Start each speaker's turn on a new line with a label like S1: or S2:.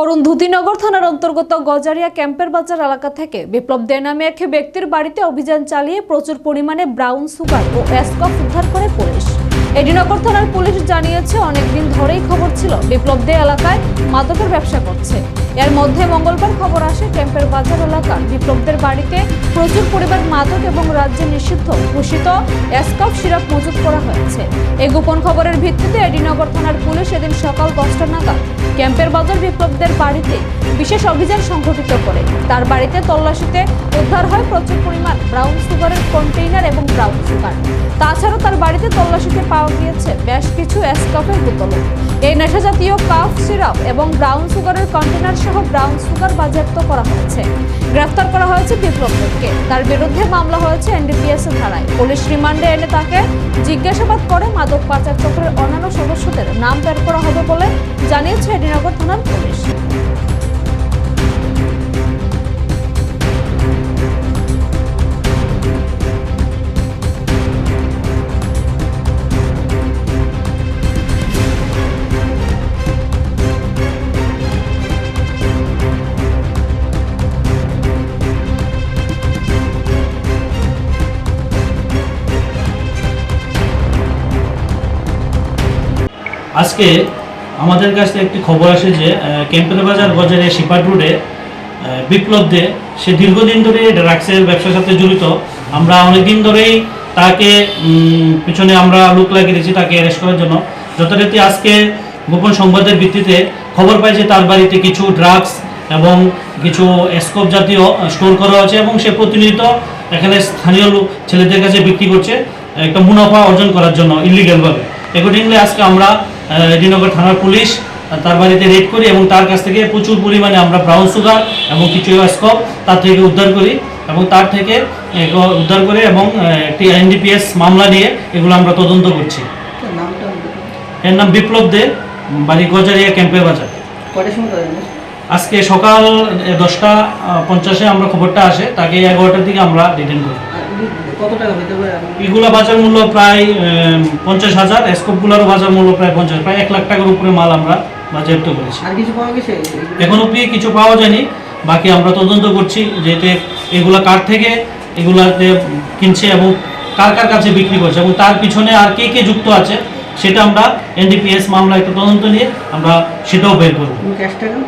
S1: অরুন্ধতিনগর থানার অন্তর্গত গজারিয়া ক্যাম্পের বাজার এলাকা থেকে বিপ্লব দে নামে এক ব্যক্তির বাড়িতে অভিযান চালিয়ে প্রচুর পরিমাণে ব্রাউন সুগার ও অ্যাসকফ উদ্ধার করে পুলিশ। এডিনগর থানার পুলিশ জানিয়েছে, অনেকদিন ধরেই খবর ছিল, বিপ্লব দে এলাকায় মাদকের ব্যবসা করছে। এর মধ্যে মঙ্গলবার খবর আসে ক্যাম্পের বাজার এলাকার বিপ্লবদের বাড়িতে প্রচুর পরিমাণ মাদক এবং রাজ্যে নিষিদ্ধ, ঘোষিত অ্যাসকফ সিরাপ মজুত করা হয়েছে। এই গোপন খবরের ভিত্তিতে এডিনগর থানার পুলিশ এদিন সকাল দশটা নাগাদ ক্যাম্পের বাজার বিপ্লবদের বাড়িতে বিশেষ অভিযান সংঘটিত করে। তার বাড়িতে তল্লাশিতে উদ্ধার হয় প্রচুর পরিমাণ ব্রাউন সুগারের কন্টেইনার এবং ব্রাউন সুগার তাছাড়াও তার বাড়িতে তল্লাশিতে পাওয়া গিয়েছে বেশ কিছু এসকাফের বোতলও এই নেশাজাতীয় কাফ সিরাপ এবং ব্রাউন সুগারের কন্টেনার সহ ব্রাউন সুগার বাজেয়াপ্ত করা হয়েছে। গ্রেফতার করা হয়েছে বিপ্লবদেরকে তার বিরুদ্ধে মামলা হয়েছে এনডিপিএস ধারায়। পুলিশ রিমান্ডে এনে তাকে জিজ্ঞাসাবাদ করে মাদক পাচার চক্রের অন্যান্য সদস্যদের নাম বের করা হবে বলে জানিয়েছে এডিনগর থানার পুলিশ।
S2: আজকে আমাদের কাছে একটি খবর আসে যে আহ, ক্যাম্পের বাজার বাজারে শিপার রোডে বিপ্লব দে সে দীর্ঘদিন ধরে ড্রাগসের ব্যবসার সাথে জড়িত। আমরা অনেকদিন ধরেই তাকে পিছনে আমরা লোক লাগিয়ে দিয়েছি তাকে অ্যারেস্ট করার জন্য। যথারীতি আজকে গোপন সংবাদের ভিত্তিতে খবর পাই যে তার বাড়িতে কিছু ড্রাগস এবং কিছু স্কোপ জাতীয় স্টোর করা হয়েছে এবং সে প্রতিনিয়ত এখানে স্থানীয় লোক ছেলেদের কাছে বিক্রি করছে একটা মুনাফা অর্জন করার জন্য ইলিগ্যালভাবে অ্যাকর্ডিংলি আজকে আমরা রেডিনগর থানার পুলিশ তার বাড়িতে রেড করি এবং তার কাছ থেকে প্রচুর পরিমাণে আমরা ব্রাউন সুগার এবং কিছু স্কপ তার থেকে উদ্ধার করি এবং তার থেকে উদ্ধার করে এবং একটি এনডিপিএস মামলা নিয়ে এগুলো আমরা তদন্ত করছি। এর নাম বিপ্লব দে বাড়ি গজারিয়া ক্যাম্পের বাজার। আজকে সকাল দশটা পঞ্চাশে আমরা খবরটা আসে তাকে এগারোটার দিকে আমরা রিটার্ন করি।
S3: উনি কত টাকা পারে?
S2: এগুলো বাজার মূল্য প্রায় পঞ্চাশ হাজার। স্কোপগুলোরও বাজার মূল্য প্রায় পঞ্চাশ প্রায় এক লাখ টাকার উপরে মাল আমরা বাজেয়াপ্ত করেছি।
S3: আর কিছু পাওয়া গেছে?
S2: এখন অব্দি কিছু পাওয়া যায়নি। বাকি আমরা তদন্ত করছি যেতে এগুলা কার থেকে এগুলাতে কিনছে এবং কার কার কাছে বিক্রি করছে এবং তার পিছনে আর কে কে যুক্ত আছে সেটা আমরা এনডিপিএস মামলা একটা তদন্ত নিয়ে আমরা সেটাও বের করব।
S3: ক্যাশ টাকা?